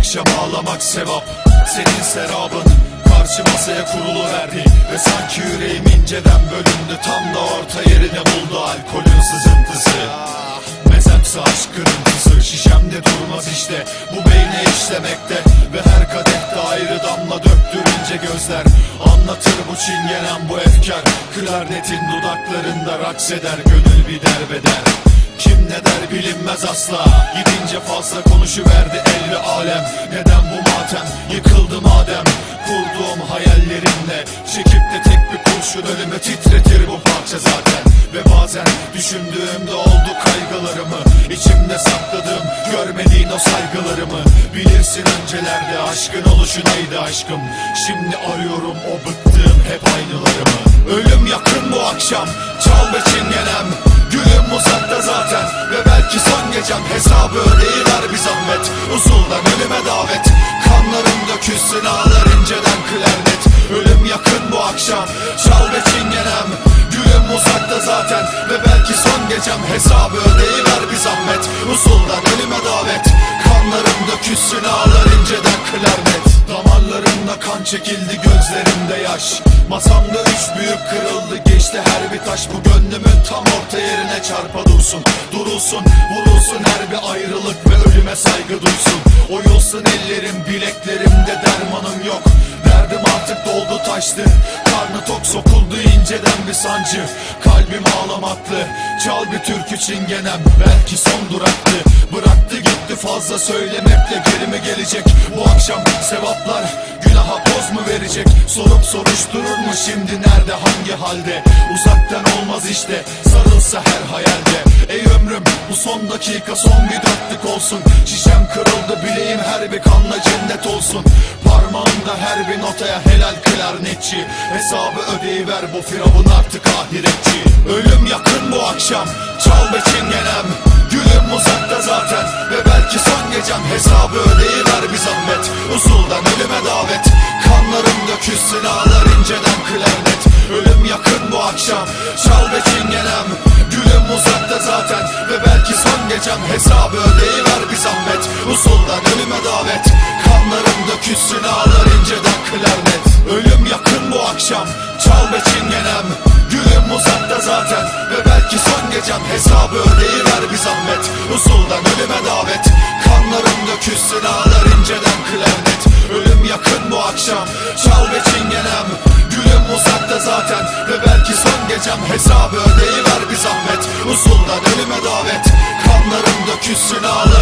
akşam ağlamak sevap. Senin serabın karşı masaya kurulu verdi. Ve sanki yüreğim inceden bölündü. Tam da orta yerini buldu alkolün sızıntısı. Mezhepse aşk kırıntısı Şişemde durmaz işte. Bu beyne işlemekte Ve her kadehte ayrı damla döktürünce gözler. Anlatır bu çingenen bu efkar. Klarnetin dudaklarında raks eder Gönül bir derbeder kim ne der bilinmez asla. Gidince fazla konuşuverdi el ve alem. Neden bu matem? Yıkıldı madem. Kurduğum hayallerimle Çekip de tek bir kurşun ölüme titretir bu parça zaten. Ve bazen düşündüğümde oldu kaygılarımı. İçimde sakladığım görmediğin o saygılarımı. Bilirsin öncelerde aşkın oluşu neydi aşkım? Şimdi arıyorum o bıktığım hep aynılarımı. Ölüm yakın bu akşam. Çal ve gecem Hesabı ödeyiver bir zahmet. Usuldan ölüme davet. Kanlarım dökülsün ağlar inceden klarnet. Ölüm yakın bu akşam Çal ve çingenem. Gülüm uzakta zaten ve belki son gecem. Hesabı ödeyiver bir zahmet. Usuldan ölüme davet. Kanlarım dökülsün ağlar inceden klarnet Damarlarımda kan çekildi gözlerimde yaş. Masamda üç büyük kırıldı geçti her bir taş. Bu gönlümün tam orta yerine çarpa dursun. Durulsun vurulsun her bir ayrılık ve ölüme saygı duysun. Oyulsun ellerim bileklerimde dermanım yok. Derdim artık doldu taştı. Karnı tok sokuldu inceden bir sancı. Kalbim ağlamaklı Çal bir türkü çingenem Belki son duraktı. Bıraktı gitti fazla söylemekle geri mi gelecek? Bu akşam sevaplar Günaha poz mu verecek? Sorup soruşturur mu şimdi nerede hangi halde? Uzaktan olmaz işte Sarılsa her hayalde. Ey ömrüm bu son dakika son bir dörtlük olsun. Şişem kırıldı bileğim her bir kanla cennet olsun. Parmağımda her bir notaya helal klarnetçi. Hesabı ödeyiver bu firavun artık ahiretçi. Ölüm yakın bu akşam çal ve çingenem uzakta zaten. Ve belki son gecem Hesabı ödeyiver bir zahmet. Usuldan ölüme davet. Kanlarım dökülsün ağlar inceden klarnet. Ölüm yakın bu akşam çal ve çingenem Gülüm uzakta zaten. Ve belki son gecem Hesabı ödeyiver bir zahmet. Usuldan ölüme davet. Kanlarım dökülsün ağlar inceden klarnet. Ölüm yakın bu akşam çal ve çingenem vereceğim hesabı ödeyiver bir zahmet. Usuldan ölüme davet. Kanlarım dökülsün ağlar inceden klarnet. Ölüm yakın bu akşam. Çal ve çingenem. Gülüm uzakta zaten. Ve belki son gecem. Hesabı ödeyiver bir zahmet. Usuldan ölüme davet. Kanlarım dökülsün ağlar